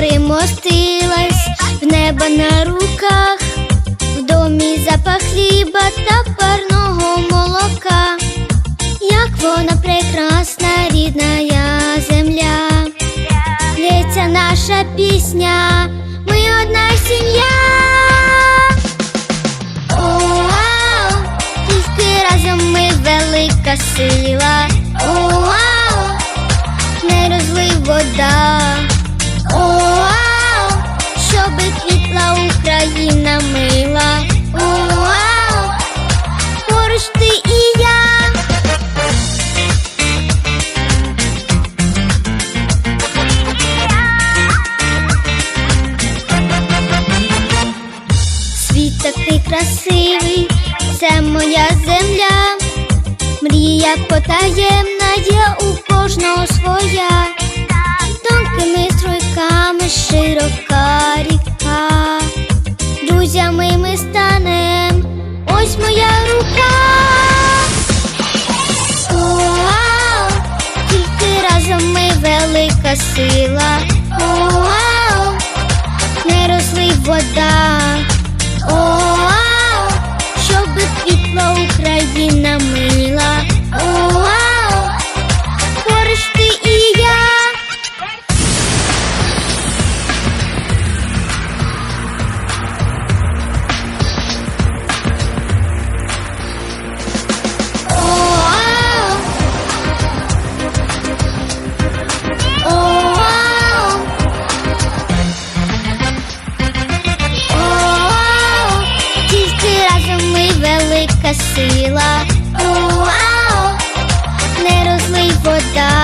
примостилась в небо на руках, в домі запах хліба та парного молока. Як вона прекрасна, рідна земля, лється наша пісня, ми одна сім'я. Разом ми велика сила. Поруч ти і я. Світ такий красивий, це моя земля. Мрія потаємна є у кожного своя. Тонкими струйками широка ріка. Друзями ми станем, ось моя рука. Велика сила. Уау! не росли вода. тіла, уау, не розлий вода.